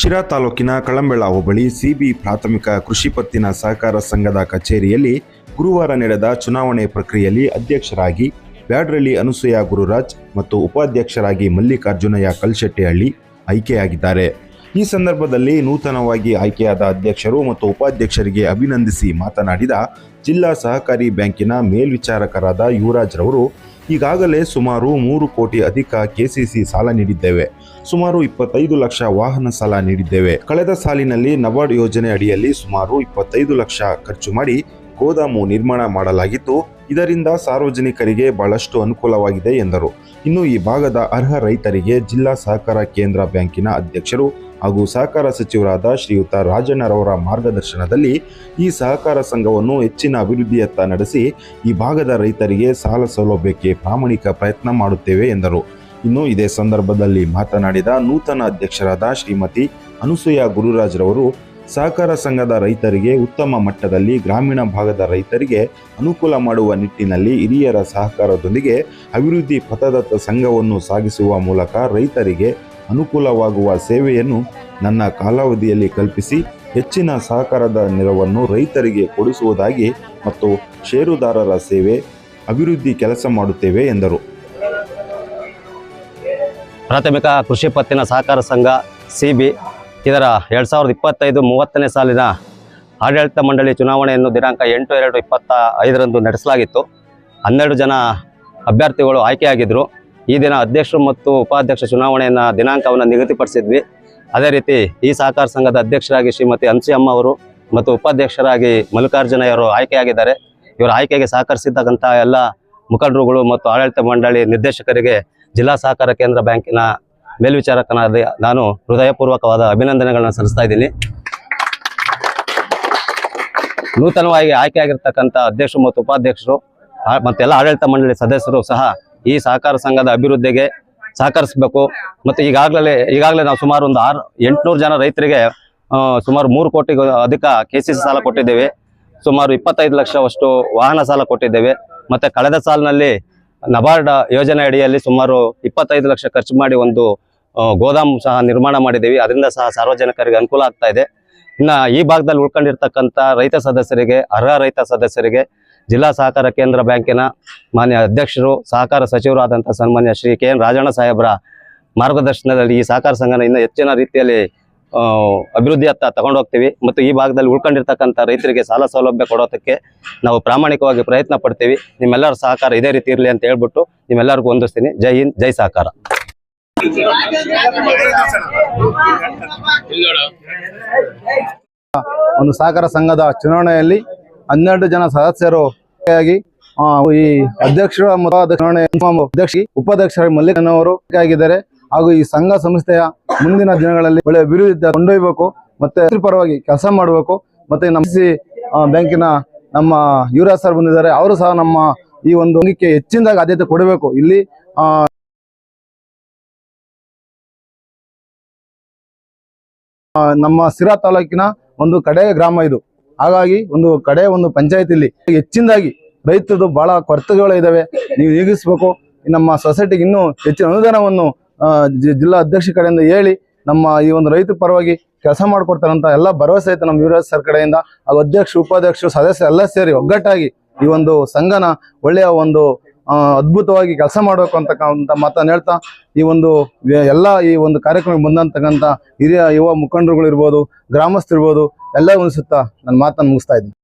ಶಿರಾ ತಾಲೂಕಿನ ಕಳಂಬೆಳ ಹೋಬಳಿ ಸಿಬಿ ಪ್ರಾಥಮಿಕ ಕೃಷಿ ಪತ್ತಿನ ಸಹಕಾರ ಸಂಘದ ಕಚೇರಿಯಲ್ಲಿ ಗುರುವಾರ ನಡೆದ ಚುನಾವಣೆ ಪ್ರಕ್ರಿಯೆಯಲ್ಲಿ ಅಧ್ಯಕ್ಷರಾಗಿ ಬ್ಯಾಡ್ರಳ್ಳಿ ಅನುಸೂಯ ಗುರುರಾಜ್ ಮತ್ತು ಉಪಾಧ್ಯಕ್ಷರಾಗಿ ಮಲ್ಲಿಕಾರ್ಜುನಯ್ಯ ಕಲ್ಶೆಟ್ಟಿಹಳ್ಳಿ ಆಯ್ಕೆಯಾಗಿದ್ದಾರೆ. ಈ ಸಂದರ್ಭದಲ್ಲಿ ನೂತನವಾಗಿ ಆಯ್ಕೆಯಾದ ಅಧ್ಯಕ್ಷರು ಮತ್ತು ಉಪಾಧ್ಯಕ್ಷರಿಗೆ ಅಭಿನಂದಿಸಿ ಮಾತನಾಡಿದ ಜಿಲ್ಲಾ ಸಹಕಾರಿ ಬ್ಯಾಂಕಿನ ಮೇಲ್ವಿಚಾರಕರಾದ ಯುವರಾಜ್ ರವರು, ಈಗಾಗಲೇ ಸುಮಾರು ಮೂರು ಕೋಟಿ ಅಧಿಕ ಕೆಸಿಸಿ ಸಾಲ ನೀಡಿದ್ದೇವೆ. ಸುಮಾರು ಇಪ್ಪತ್ತೈದು ಲಕ್ಷ ವಾಹನ ಸಾಲ ನೀಡಿದ್ದೇವೆ. ಕಳೆದ ಸಾಲಿನಲ್ಲಿ ನಬಾರ್ಡ್ ಯೋಜನೆ ಅಡಿಯಲ್ಲಿ ಸುಮಾರು ಇಪ್ಪತ್ತೈದು ಲಕ್ಷ ಖರ್ಚು ಮಾಡಿ ಗೋದಾಮು ನಿರ್ಮಾಣ ಮಾಡಲಾಗಿತ್ತು. ಇದರಿಂದ ಸಾರ್ವಜನಿಕರಿಗೆ ಬಹಳಷ್ಟು ಅನುಕೂಲವಾಗಿದೆ ಎಂದರು. ಇನ್ನು ಈ ಭಾಗದ ಅರ್ಹ ರೈತರಿಗೆ ಜಿಲ್ಲಾ ಸಹಕಾರ ಕೇಂದ್ರ ಬ್ಯಾಂಕಿನ ಅಧ್ಯಕ್ಷರು ಹಾಗೂ ಸಹಕಾರ ಸಚಿವರಾದ ಶ್ರೀಯುತ ರಾಜಣ್ಣರವರ ಮಾರ್ಗದರ್ಶನದಲ್ಲಿ ಈ ಸಹಕಾರ ಸಂಘವನ್ನು ಹೆಚ್ಚಿನ ಅಭಿವೃದ್ಧಿಯತ್ತ ನಡೆಸಿ ಈ ಭಾಗದ ರೈತರಿಗೆ ಸಾಲ ಸೌಲಭ್ಯಕ್ಕೆ ಪ್ರಾಮಾಣಿಕ ಪ್ರಯತ್ನ ಮಾಡುತ್ತೇವೆ ಎಂದರು. ಇನ್ನು ಇದೇ ಸಂದರ್ಭದಲ್ಲಿ ಮಾತನಾಡಿದ ನೂತನ ಅಧ್ಯಕ್ಷರಾದ ಶ್ರೀಮತಿ ಅನುಸೂಯ ಗುರುರಾಜ್ರವರು, ಸಹಕಾರ ಸಂಘದ ರೈತರಿಗೆ ಉತ್ತಮ ಮಟ್ಟದಲ್ಲಿ ಗ್ರಾಮೀಣ ಭಾಗದ ರೈತರಿಗೆ ಅನುಕೂಲ ಮಾಡುವ ನಿಟ್ಟಿನಲ್ಲಿ ಹಿರಿಯರ ಸಹಕಾರದೊಂದಿಗೆ ಅಭಿವೃದ್ಧಿ ಪಥದತ್ತ ಸಂಘವನ್ನು ಸಾಗಿಸುವ ಮೂಲಕ ರೈತರಿಗೆ ಅನುಕೂಲವಾಗುವ ಸೇವೆಯನ್ನು ನನ್ನ ಕಾಲಾವಧಿಯಲ್ಲಿ ಕಲ್ಪಿಸಿ ಹೆಚ್ಚಿನ ಸಹಕಾರದ ನೆರವನ್ನು ರೈತರಿಗೆ ಕೊಡಿಸುವುದಾಗಿ ಮತ್ತು ಷೇರುದಾರರ ಸೇವೆ, ಅಭಿವೃದ್ಧಿ ಕೆಲಸ ಮಾಡುತ್ತೇವೆ ಎಂದರು. ಪ್ರಾಥಮಿಕ ಕೃಷಿ ಪತ್ತಿನ ಸಹಕಾರ ಸಂಘ, ಸಿ ಬಿ, ಇದರ ಎರಡು ಸಾವಿರದ ಇಪ್ಪತ್ತೈದು ಮೂವತ್ತನೇ ಸಾಲಿನ ಆಡಳಿತ ಮಂಡಳಿ ಚುನಾವಣೆಯನ್ನು ದಿನಾಂಕ ಎಂಟು ಎರಡು ಇಪ್ಪತ್ತ ಐದರಂದು ನಡೆಸಲಾಗಿತ್ತು. ಹನ್ನೆರಡು ಜನ ಅಭ್ಯರ್ಥಿಗಳು ಆಯ್ಕೆಯಾಗಿದ್ದರು. ಈ ದಿನ ಅಧ್ಯಕ್ಷರು ಮತ್ತು ಉಪಾಧ್ಯಕ್ಷ ಚುನಾವಣೆಯನ್ನು ದಿನಾಂಕವನ್ನು ನಿಗದಿಪಡಿಸಿದ್ವಿ. ಅದೇ ರೀತಿ ಈ ಸಹಕಾರ ಸಂಘದ ಅಧ್ಯಕ್ಷರಾಗಿ ಶ್ರೀಮತಿ ಅಮ್ಮ ಅವರು ಮತ್ತು ಉಪಾಧ್ಯಕ್ಷರಾಗಿ ಮಲ್ಲಿಕಾರ್ಜುನಯ್ಯವರು ಆಯ್ಕೆಯಾಗಿದ್ದಾರೆ. ಇವರ ಆಯ್ಕೆಗೆ ಸಹಕರಿಸಿದ್ದಕ್ಕಂಥ ಎಲ್ಲ ಮುಖಂಡರುಗಳು ಮತ್ತು ಆಡಳಿತ ಮಂಡಳಿ ನಿರ್ದೇಶಕರಿಗೆ ಜಿಲ್ಲಾ ಸಹಕಾರ ಕೇಂದ್ರ ಬ್ಯಾಂಕಿನ ಮೇಲ್ವಿಚಾರಕನಾದ ನಾನು ಹೃದಯಪೂರ್ವಕವಾದ ಅಭಿನಂದನೆಗಳನ್ನು ಸಲ್ಲಿಸ್ತಾ ಇದ್ದೀನಿ. ನೂತನವಾಗಿ ಆಯ್ಕೆಯಾಗಿರ್ತಕ್ಕಂಥ ಅಧ್ಯಕ್ಷರು ಮತ್ತು ಉಪಾಧ್ಯಕ್ಷರು ಮತ್ತು ಮತ್ತೆಲ್ಲ ಆಡಳಿತ ಮಂಡಳಿ ಸದಸ್ಯರು ಸಹ ಈ ಸಹಕಾರ ಸಂಘದ ಅಭಿವೃದ್ಧಿಗೆ ಸಹಕರಿಸಬೇಕು. ಮತ್ತು ಈಗಾಗಲೇ ಈಗಾಗಲೇ ನಾವು ಸುಮಾರು ಒಂದು ಆರು, ಎಂಟುನೂರು ಜನ ರೈತರಿಗೆ ಸುಮಾರು ಮೂರು ಕೋಟಿಗೂ ಅಧಿಕ ಕೆ ಸಿ ಸಿ ಸಾಲ ಕೊಟ್ಟಿದ್ದೇವೆ. ಸುಮಾರು ಇಪ್ಪತ್ತೈದು ಲಕ್ಷವಷ್ಟು ವಾಹನ ಸಾಲ ಕೊಟ್ಟಿದ್ದೇವೆ. ಮತ್ತು ಕಳೆದ ಸಾಲಿನಲ್ಲಿ ನಬಾರ್ಡ್ ಯೋಜನೆ ಅಡಿಯಲ್ಲಿ ಸುಮಾರು ಇಪ್ಪತ್ತೈದು ಲಕ್ಷ ಖರ್ಚು ಮಾಡಿ ಒಂದು ಗೋದಾಮು ಸಹ ನಿರ್ಮಾಣ ಮಾಡಿದ್ದೀವಿ. ಅದರಿಂದ ಸಹ ಸಾರ್ವಜನಿಕರಿಗೆ ಅನುಕೂಲ ಆಗ್ತಾ ಇದೆ. ಇನ್ನು ಈ ಭಾಗದಲ್ಲಿ ಉಳ್ಕೊಂಡಿರ್ತಕ್ಕಂಥ ರೈತ ಸದಸ್ಯರಿಗೆ, ಅರ್ಹ ರೈತ ಸದಸ್ಯರಿಗೆ ಜಿಲ್ಲಾ ಸಹಕಾರ ಕೇಂದ್ರ ಬ್ಯಾಂಕಿನ ಮಾನ್ಯ ಅಧ್ಯಕ್ಷರು, ಸಹಕಾರ ಸಚಿವರಾದಂಥ ಸನ್ಮಾನ್ಯ ಶ್ರೀ ಕೆ ಎನ್ ರಾಜಣ್ಣ ಸಾಹೇಬರ ಮಾರ್ಗದರ್ಶನದಲ್ಲಿ ಈ ಸಹಕಾರ ಸಂಘನ ಇನ್ನೂ ಹೆಚ್ಚಿನ ರೀತಿಯಲ್ಲಿ ಅಭಿವೃದ್ಧಿಯತ್ತ ತಗೊಂಡು ಹೋಗ್ತೀವಿ ಮತ್ತು ಈ ಭಾಗದಲ್ಲಿ ಉಳ್ಕೊಂಡಿರ್ತಕ್ಕಂಥ ರೈತರಿಗೆ ಸಾಲ ಸೌಲಭ್ಯ ಕೊಡೋದಕ್ಕೆ ನಾವು ಪ್ರಾಮಾಣಿಕವಾಗಿ ಪ್ರಯತ್ನ ಪಡ್ತೀವಿ. ನಿಮ್ಮೆಲ್ಲರ ಸಹಕಾರ ಇದೇ ರೀತಿ ಇರಲಿ ಅಂತ ಹೇಳ್ಬಿಟ್ಟು ನಿಮ್ಮೆಲ್ಲರಿಗೂ ಹೊಂದಿಸ್ತೀನಿ ಜೈ ಹಿಂದ್, ಜೈ ಸಹಕಾರ. ಒಂದು ಸಹಕಾರ ಸಂಘದ ಚುನಾವಣೆಯಲ್ಲಿ ಹನ್ನೆರಡು ಜನ ಸದಸ್ಯರು ಈ ಅಧ್ಯಕ್ಷರು ಅಧ್ಯಕ್ಷ ಉಪಾಧ್ಯಕ್ಷ ಮಲ್ಲಿಕಣ್ಣವರು ಆಗಿದ್ದಾರೆ ಹಾಗೂ ಈ ಸಂಘ ಸಂಸ್ಥೆಯ ಮುಂದಿನ ದಿನಗಳಲ್ಲಿ ಒಳ್ಳೆ ಅಭಿವೃದ್ಧಿ ಕೊಂಡೊಯ್ಯಬೇಕು ಮತ್ತೆ ಪರವಾಗಿ ಕೆಲಸ ಮಾಡಬೇಕು. ಮತ್ತೆ ನಮ್ಮ ಸಿ ಬ್ಯಾಂಕಿನ ನಮ್ಮ ಯುವರಾಜ್ ಸರ್ ಬಂದಿದ್ದಾರೆ. ಅವರು ಸಹ ನಮ್ಮ ಈ ಒಂದು ಅಂಗಕ್ಕೆ ಹೆಚ್ಚಿನದಾಗಿ ಆದ್ಯತೆ ಕೊಡಬೇಕು. ಇಲ್ಲಿ ನಮ್ಮ ಸಿರಾ ತಾಲೂಕಿನ ಒಂದು ಕಡೆ ಗ್ರಾಮ ಇದು. ಹಾಗಾಗಿ ಒಂದು ಕಡೆ ಒಂದು ಪಂಚಾಯತಿಲಿ ಹೆಚ್ಚಿನದಾಗಿ ರೈತರದು ಬಹಳ ಕೊರತೆಗಳು ಇದಾವೆ. ನೀವು ನೀಗಿಸ್ಬೇಕು ನಮ್ಮ ಸೊಸೈಟಿಗೆ ಇನ್ನೂ ಹೆಚ್ಚಿನ ಅನುದಾನವನ್ನು ಜಿಲ್ಲಾ ಅಧ್ಯಕ್ಷ ಕಡೆಯಿಂದ ಹೇಳಿ ನಮ್ಮ ಈ ಒಂದು ರೈತರ ಪರವಾಗಿ ಕೆಲಸ ಮಾಡಿಕೊಡ್ತಾರಂತ ಎಲ್ಲ ಭರವಸೆ ಐತೆ ನಮ್ಮ ಯುವರಾಜ್ ಸರ್ ಕಡೆಯಿಂದ. ಹಾಗೂ ಅಧ್ಯಕ್ಷ ಉಪಾಧ್ಯಕ್ಷರು ಸದಸ್ಯ ಎಲ್ಲ ಸೇರಿ ಒಗ್ಗಟ್ಟಾಗಿ ಈ ಒಂದು ಸಂಘನ ಒಳ್ಳೆಯ ಒಂದು ಅದ್ಭುತವಾಗಿ ಕೆಲಸ ಮಾಡಬೇಕು ಅಂತಕ್ಕಂಥ ಮಾತನ್ನು ಹೇಳ್ತಾ, ಈ ಒಂದು ಎಲ್ಲ ಈ ಒಂದು ಕಾರ್ಯಕ್ರಮಕ್ಕೆ ಬಂದಂತಕ್ಕಂಥ ಹಿರಿಯ ಯುವ ಮುಖಂಡರುಗಳಿರ್ಬೋದು, ಗ್ರಾಮಸ್ಥರಿರ್ಬೋದು ಎಲ್ಲ ಒಂದು ನನ್ನ ಮಾತನ್ನು ಮುಗಿಸ್ತಾ ಇದ್ದೀನಿ.